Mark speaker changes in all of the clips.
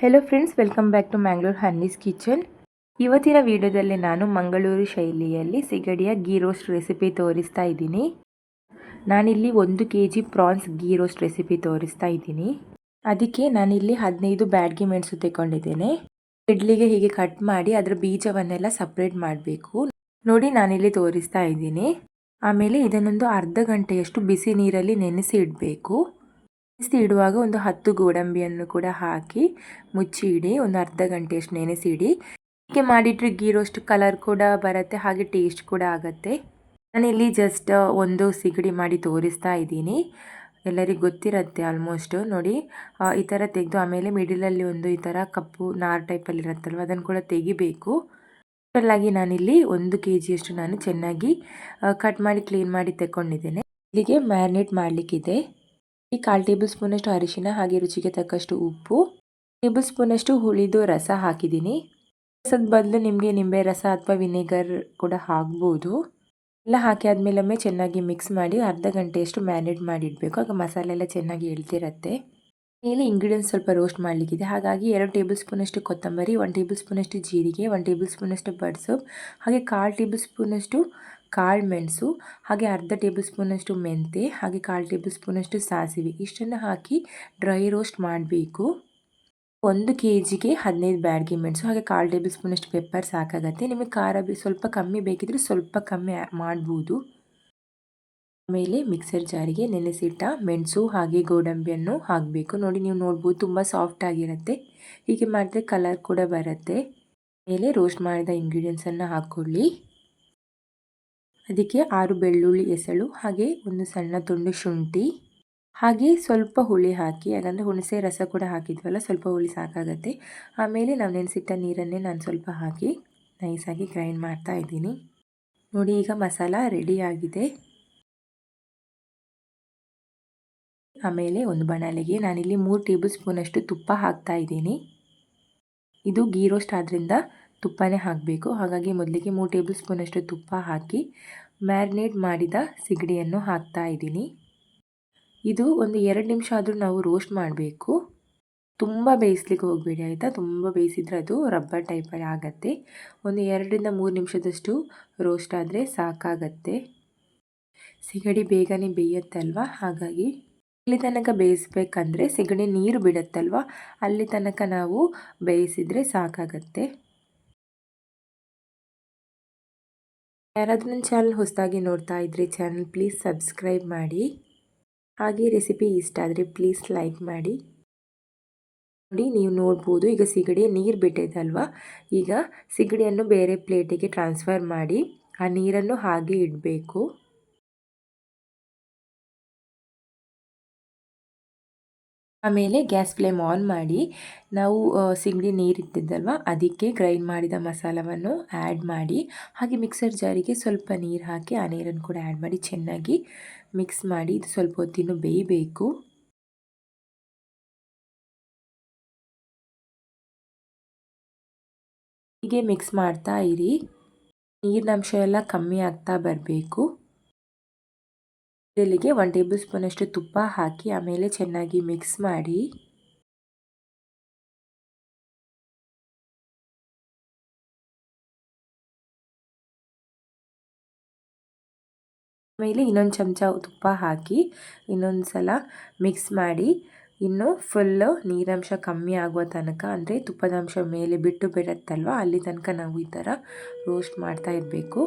Speaker 1: Hello friends welcome back to Mangalore Hanni's kitchen ಇವತ್ತಿನ ವಿಡಿಯೋದಲ್ಲಿ ನಾನು ಮಂಗಳೂರು ಶೈಲಿಯಲ್ಲಿ ಸಿಗಡಿಯ ಗೀ ರೋಸ್ಟ್ ರೆಸಿಪಿ ತೋರಿಸ್ತಾ ಇದ್ದೀನಿ. ನಾನಿಲ್ಲಿ ಒಂದು K G prawns ghee roast recipe ತೋರಿಸ್ತಾ ಇದ್ದೀನಿ. ಅದಕ್ಕೆ ನಾನಿಲ್ಲಿ ಹದಿನೈದು ಬ್ಯಾಡ್ಗೆ ಮೆಣಸು ತೆಗೊಂಡಿದ್ದೇನೆ ಇಡ್ಲಿಗೆ ಹೀಗೆ ಕಟ್ ಮಾಡಿ ಅದರ ಬೀಜವನ್ನೆಲ್ಲ ಸಪ್ರೇಟ್ ಮಾಡಬೇಕು. ನೋಡಿ ನಾನಿಲ್ಲಿ ತೋರಿಸ್ತಾ ಇದ್ದೀನಿ. ಆಮೇಲೆ ಇದನ್ನೊಂದು ಅರ್ಧ ಗಂಟೆಯಷ್ಟು ಬಿಸಿ ನೀರಲ್ಲಿ ನೆನೆಸಿ ಇಡಬೇಕು. ನೆನೆಸಿ ಇಡುವಾಗ ಒಂದು ಹತ್ತು ಗೋಡಂಬಿಯನ್ನು ಕೂಡ ಹಾಕಿ ಮುಚ್ಚಿ ಇಡಿ ಒಂದು ಅರ್ಧ ಗಂಟೆಯಷ್ಟು ನೆನೆಸಿ ಇಡಿ ಹೀಗೆ ಮಾಡಿಟ್ರೆ ಗೀ ರೋಸ್ಟ್ ಕಲರ್ ಕೂಡ ಬರುತ್ತೆ, ಹಾಗೆ ಟೇಸ್ಟ್ ಕೂಡ ಆಗುತ್ತೆ. ನಾನಿಲ್ಲಿ ಜಸ್ಟ್ ಒಂದು ಸಿಗಡಿ ಮಾಡಿ ತೋರಿಸ್ತಾ ಇದ್ದೀನಿ. ಎಲ್ಲರಿಗೂ ಗೊತ್ತಿರುತ್ತೆ ಆಲ್ಮೋಸ್ಟ್ ನೋಡಿ ಈ ಥರ ತೆಗೆದು ಆಮೇಲೆ ಮಿಡಿಲಲ್ಲಿ ಒಂದು ಈ ಥರ ಕಪ್ಪು ನಾರ್ ಟೈಪಲ್ಲಿ ಇರುತ್ತಲ್ವ, ಅದನ್ನು ಕೂಡ ತೆಗಿಬೇಕು. ಟೋಟಲಾಗಿ ನಾನಿಲ್ಲಿ ಒಂದು ಕೆ ಜಿಯಷ್ಟು ನಾನು ಚೆನ್ನಾಗಿ ಕಟ್ ಮಾಡಿ ಕ್ಲೀನ್ ಮಾಡಿ ತೆಕ್ಕೊಂಡಿದ್ದೇನೆ. ಇಲ್ಲಿಗೆ ಮ್ಯಾರಿನೇಟ್ ಮಾಡಲಿಕ್ಕಿದೆ. ಈ ಕಾಲು ಟೇಬಲ್ ಸ್ಪೂನಷ್ಟು ಅರಿಶಿನ ಹಾಗೆ ರುಚಿಗೆ ತಕ್ಕಷ್ಟು ಉಪ್ಪು ಟೇಬಲ್ ಸ್ಪೂನಷ್ಟು ಹುಳಿದು ರಸ ಹಾಕಿದ್ದೀನಿ. ರಸದ ಬದಲು ನಿಮಗೆ ನಿಂಬೆ ರಸ ಅಥವಾ ವಿನೆಗರ್ ಕೂಡ ಹಾಕ್ಬೋದು. ಎಲ್ಲ ಹಾಕಿ ಆದಮೇಲೆ ಒಮ್ಮೆ ಚೆನ್ನಾಗಿ ಮಿಕ್ಸ್ ಮಾಡಿ ಅರ್ಧ ಗಂಟೆಯಷ್ಟು ಮ್ಯಾರಿನೇಟ್ ಮಾಡಿಡಬೇಕು. ಆಗ ಮಸಾಲೆ ಎಲ್ಲ ಚೆನ್ನಾಗಿ ಎಳ್ತಿರತ್ತೆ. ಮೇಲೆ ಇಂಗ್ರೀಡಿಯೆಂಟ್ಸ್ ಸ್ವಲ್ಪ ರೋಸ್ಟ್ ಮಾಡಲಿಕ್ಕಿದೆ. ಹಾಗಾಗಿ ಎರಡು ಟೇಬಲ್ ಸ್ಪೂನಷ್ಟು ಕೊತ್ತಂಬರಿ ಒನ್ ಟೇಬಲ್ ಸ್ಪೂನಷ್ಟು ಜೀರಿಗೆ ಒನ್ ಟೇಬಲ್ ಸ್ಪೂನಷ್ಟು ಬಡ್ಸೋಪ್, ಹಾಗೆ ಕಾಲು ಟೇಬಲ್ ಸ್ಪೂನಷ್ಟು ಕಾಳು ಮೆಣಸು, ಹಾಗೆ ಅರ್ಧ ಟೇಬಲ್ ಸ್ಪೂನಷ್ಟು ಮೆಂತೆ, ಹಾಗೆ ಕಾಲು ಟೇಬಲ್ ಸ್ಪೂನಷ್ಟು ಸಾಸಿವೆ. ಇಷ್ಟನ್ನು ಹಾಕಿ ಡ್ರೈ ರೋಸ್ಟ್ ಮಾಡಬೇಕು. ಒಂದು ಕೆ ಜಿಗೆ ಹದಿನೈದು ಬ್ಯಾಡ್ಗೆ ಮೆಣಸು, ಹಾಗೆ ಕಾಲು ಟೇಬಲ್ ಸ್ಪೂನಷ್ಟು ಪೆಪ್ಪರ್ ಸಾಕಾಗತ್ತೆ. ನಿಮಗೆ ಖಾರ ಸ್ವಲ್ಪ ಕಮ್ಮಿ ಬೇಕಿದ್ರೆ ಸ್ವಲ್ಪ ಕಮ್ಮಿ ಮಾಡ್ಬೋದು. ಆಮೇಲೆ ಮಿಕ್ಸರ್ ಜಾರಿಗೆ ನೆನೆಸಿಟ್ಟ ಮೆಣಸು, ಹಾಗೆ ಗೋಡಂಬಿಯನ್ನು ಹಾಕಬೇಕು. ನೋಡಿ, ನೀವು ನೋಡ್ಬೋದು ತುಂಬ ಸಾಫ್ಟ್ ಆಗಿರುತ್ತೆ. ಹೀಗೆ ಮಾಡಿದ್ರೆ ಕಲರ್ ಕೂಡ ಬರುತ್ತೆ. ಮೇಲೆ ರೋಸ್ಟ್ ಮಾಡಿದ ಇಂಗ್ರೀಡಿಯೆಂಟ್ಸನ್ನು ಹಾಕ್ಕೊಳ್ಳಿ. ಅದಕ್ಕೆ ಆರು ಬೆಳ್ಳುಳ್ಳಿ ಎಸಳು, ಹಾಗೆ ಒಂದು ಸಣ್ಣ ತುಂಡು ಶುಂಠಿ, ಹಾಗೆ ಸ್ವಲ್ಪ ಹುಳಿ ಹಾಕಿ ಯಾಕಂದರೆ ಹುಣಸೆ ರಸ ಕೂಡ ಹಾಕಿದ್ವಲ್ಲ, ಸ್ವಲ್ಪ ಹುಳಿ ಸಾಕಾಗತ್ತೆ. ಆಮೇಲೆ ನಾವು ನೆನೆಸಿಟ್ಟ ನೀರನ್ನೇ ನಾನು ಸ್ವಲ್ಪ ಹಾಕಿ ನೈಸಾಗಿ ಗ್ರೈಂಡ್ ಮಾಡ್ತಾ ಇದ್ದೀನಿ. ನೋಡಿ, ಈಗ ಮಸಾಲ ರೆಡಿಯಾಗಿದೆ ಆಮೇಲೆ ಒಂದು ಬಣಲೆಗೆ ನಾನಿಲ್ಲಿ ಮೂರು ಟೇಬಲ್ ಸ್ಪೂನಷ್ಟು ತುಪ್ಪ ಹಾಕ್ತಾ ಇದ್ದೀನಿ. ಇದು ಗೀ ರೋಸ್ಟ್ ಆದ್ದರಿಂದ ತುಪ್ಪನೇ ಹಾಕಬೇಕು. ಹಾಗಾಗಿ ಮೊದಲಿಗೆ ಮೂರು ಟೇಬಲ್ ಸ್ಪೂನಷ್ಟು ತುಪ್ಪ ಹಾಕಿ ಮ್ಯಾರಿನೇಟ್ ಮಾಡಿದ ಸಿಗಡಿಯನ್ನು ಹಾಕ್ತಾ ಇದ್ದೀನಿ. ಇದು ಒಂದು ಎರಡು ನಿಮಿಷ ಆದರೂ ನಾವು ರೋಸ್ಟ್ ಮಾಡಬೇಕು. ತುಂಬ ಬೇಯಿಸ್ಲಿಕ್ಕೆ ಹೋಗಬೇಡಿ, ಆಯಿತಾ? ತುಂಬ ಬೇಯಿಸಿದ್ರೆ ಅದು ರಬ್ಬರ್ ಟೈಪಲ್ಲಿ ಆಗತ್ತೆ. ಒಂದು ಎರಡರಿಂದ ಮೂರು ನಿಮಿಷದಷ್ಟು ರೋಸ್ಟ್ ಆದರೆ ಸಾಕಾಗತ್ತೆ. ಸಿಗಡಿ ಬೇಗನೆ ಬೇಯುತ್ತಲ್ವ? ಹಾಗಾಗಿ ಇಲ್ಲಿ ತನಕ ಬೇಯಿಸ್ಬೇಕಂದ್ರೆ ಸಿಗಡಿ ನೀರು ಬಿಡುತ್ತಲ್ವ? ಅಲ್ಲಿ ತನಕ ನಾವು ಬೇಯಿಸಿದರೆ ಸಾಕಾಗತ್ತೆ. ಯಾರಾದರೂ ನನ್ನ ಚಾನಲ್ ಹೊಸದಾಗಿ ನೋಡ್ತಾ ಇದ್ರಿ ಚಾನಲ್ ಪ್ಲೀಸ್ ಸಬ್ಸ್ಕ್ರೈಬ್ ಮಾಡಿ. ಹಾಗೆ ರೆಸಿಪಿ ಇಷ್ಟ ಆದರೆ ಪ್ಲೀಸ್ ಲೈಕ್ ಮಾಡಿ. ನೋಡಿ, ನೀವು ನೋಡ್ಬೋದು. ಈಗ ಸಿಗಡಿ ನೀರು ಬಿಟ್ಟಿದೆ ಈಗ ಸಿಗಡಿಯನ್ನು ಬೇರೆ ಪ್ಲೇಟಿಗೆ ಟ್ರಾನ್ಸ್ಫರ್ ಮಾಡಿ ಆ ನೀರನ್ನು ಹಾಗೆ ಇಡಬೇಕು. ಆಮೇಲೆ ಗ್ಯಾಸ್ ಫ್ಲೇಮ್ ಆನ್ ಮಾಡಿ, ನಾವು ಸಿಗಡಿ ನೀರಿಟ್ಟಿದ್ದಲ್ವ ಅದಕ್ಕೆ ಗ್ರೈಂಡ್ ಮಾಡಿದ ಮಸಾಲವನ್ನು ಆ್ಯಡ್ ಮಾಡಿ, ಹಾಗೆ ಮಿಕ್ಸರ್ ಜಾರಿಗೆ ಸ್ವಲ್ಪ ನೀರು ಹಾಕಿ, ಆ ನೀರನ್ನು ಕೂಡ ಆ್ಯಡ್ ಮಾಡಿ, ಚೆನ್ನಾಗಿ ಮಿಕ್ಸ್ ಮಾಡಿ, ಇದು ಸ್ವಲ್ಪ ಹೊತ್ತಿನ ಬೇಯಬೇಕು. ಹೀಗೆ ಮಿಕ್ಸ್ ಮಾಡ್ತಾ ಇರಿ. ನೀರಿನ ಅಂಶ ಎಲ್ಲ ಕಮ್ಮಿ ಆಗ್ತಾ ಬರಬೇಕು. ಇದರಲ್ಲಿಗೆ ಒನ್ ಟೇಬಲ್ ಸ್ಪೂನಷ್ಟು ತುಪ್ಪ ಹಾಕಿ ಆಮೇಲೆ ಚೆನ್ನಾಗಿ ಮಿಕ್ಸ್ ಮಾಡಿ. ಆಮೇಲೆ ಇನ್ನೊಂದು ಚಮಚ ತುಪ್ಪ ಹಾಕಿ ಇನ್ನೊಂದು ಸಲ ಮಿಕ್ಸ್ ಮಾಡಿ. ಇನ್ನು ಫುಲ್ಲು ನೀರಂಶ ಕಮ್ಮಿ ಆಗುವ ತನಕ, ಅಂದರೆ ತುಪ್ಪದ ಅಂಶ ಮೇಲೆ ಬಿಟ್ಟು ಬಿಡುತ್ತಲ್ವ, ಅಲ್ಲಿ ತನಕ ನಾವು ಈ ಥರ ರೋಸ್ಟ್ ಮಾಡ್ತಾ ಇರಬೇಕು.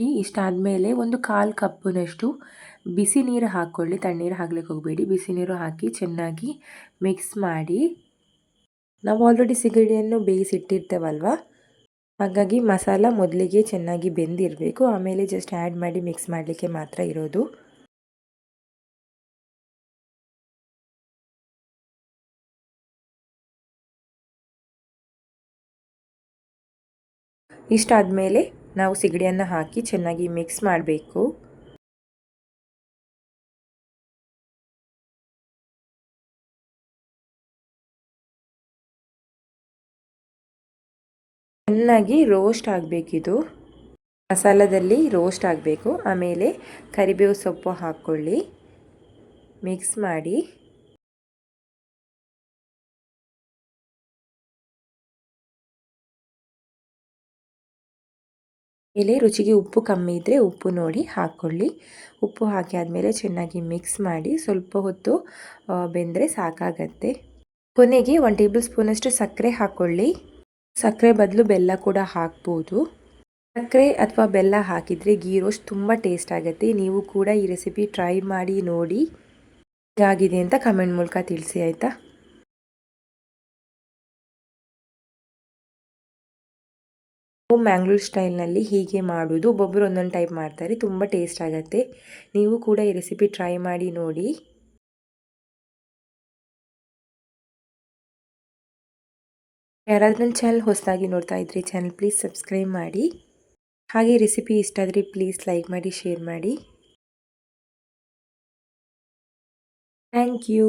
Speaker 1: ಈ ಇಷ್ಟಾದಮೇಲೆ ಒಂದು ಕಾಲು ಕಪ್ಪಿನಷ್ಟು ಬಿಸಿ ನೀರು ಹಾಕ್ಕೊಳ್ಳಿ ತಣ್ಣೀರು ಹಾಕ್ಲಿಕ್ಕೆ ಹೋಗಬೇಡಿ. ಬಿಸಿ ನೀರು ಹಾಕಿ ಚೆನ್ನಾಗಿ ಮಿಕ್ಸ್ ಮಾಡಿ. ನಾವು ಆಲ್ರೆಡಿ ಸಿಗಡಿಯನ್ನು ಬೇಯಿಸಿಟ್ಟಿರ್ತೇವಲ್ವ? ಹಾಗಾಗಿ ಮಸಾಲ ಮೊದಲಿಗೆ ಚೆನ್ನಾಗಿ ಬೆಂದಿರಬೇಕು. ಆಮೇಲೆ ಜಸ್ಟ್ ಆ್ಯಡ್ ಮಾಡಿ ಮಿಕ್ಸ್ ಮಾಡಲಿಕ್ಕೆ ಮಾತ್ರ ಇರೋದು. ಇಷ್ಟಾದಮೇಲೆ ನಾವು ಸಿಗಡಿಯನ್ನು ಹಾಕಿ ಚೆನ್ನಾಗಿ ಮಿಕ್ಸ್ ಮಾಡಬೇಕು. ಚೆನ್ನಾಗಿ ರೋಸ್ಟ್ ಆಗಬೇಕಿದು. ಮಸಾಲದಲ್ಲಿ ರೋಸ್ಟ್ ಆಗಬೇಕು. ಆಮೇಲೆ ಕರಿಬೇವು ಸೊಪ್ಪು ಹಾಕ್ಕೊಳ್ಳಿ. ಮಿಕ್ಸ್ ಮಾಡಿ. ಮೇಲೆ ರುಚಿಗೆ ಉಪ್ಪು ಕಮ್ಮಿ ಇದ್ದರೆ ಉಪ್ಪು ನೋಡಿ ಹಾಕ್ಕೊಳ್ಳಿ ಉಪ್ಪು ಹಾಕಿ ಆದಮೇಲೆ ಚೆನ್ನಾಗಿ ಮಿಕ್ಸ್ ಮಾಡಿ ಸ್ವಲ್ಪ ಹೊತ್ತು ಬೆಂದರೆ ಸಾಕಾಗತ್ತೆ. ಕೊನೆಗೆ ಒನ್ ಟೇಬಲ್ ಸ್ಪೂನಷ್ಟು ಸಕ್ಕರೆ ಹಾಕ್ಕೊಳ್ಳಿ ಸಕ್ಕರೆ ಬದಲು ಬೆಲ್ಲ ಕೂಡ ಹಾಕ್ಬೋದು. ಸಕ್ಕರೆ ಅಥವಾ ಬೆಲ್ಲ ಹಾಕಿದರೆ ಗೀ ರೋಸ್ಟ್ ತುಂಬ ಟೇಸ್ಟ್ ಆಗುತ್ತೆ. ನೀವು ಕೂಡ ಈ ರೆಸಿಪಿ ಟ್ರೈ ಮಾಡಿ ನೋಡಿ. ಹೇಗಾಗಿದೆ ಅಂತ ಕಮೆಂಟ್ ಮೂಲಕ ತಿಳಿಸಿ ಆಯಿತಾ? ಮ್ಯಾಂಗ್ಳೂರ್ ಸ್ಟೈಲ್ನಲ್ಲಿ ಹೀಗೆ ಮಾಡೋದು ಒಬ್ಬೊಬ್ಬರು ಒಂದೊಂದು ಟೈಪ್ ಮಾಡ್ತಾರೆ. ತುಂಬ ಟೇಸ್ಟ್ ಆಗುತ್ತೆ. ನೀವು ಕೂಡ ಈ ರೆಸಿಪಿ ಟ್ರೈ ಮಾಡಿ ನೋಡಿ. ಯಾರಾದರೂ ನನ್ನ ಚಾನಲ್ ಹೊಸದಾಗಿ ನೋಡ್ತಾ ಇದ್ರಿ ಚಾನಲ್ ಪ್ಲೀಸ್ ಸಬ್ಸ್ಕ್ರೈಬ್ ಮಾಡಿ. ಹಾಗೆ ರೆಸಿಪಿ ಇಷ್ಟ ಆದರೆ ಪ್ಲೀಸ್ ಲೈಕ್ ಮಾಡಿ ಶೇರ್ ಮಾಡಿ. Thank you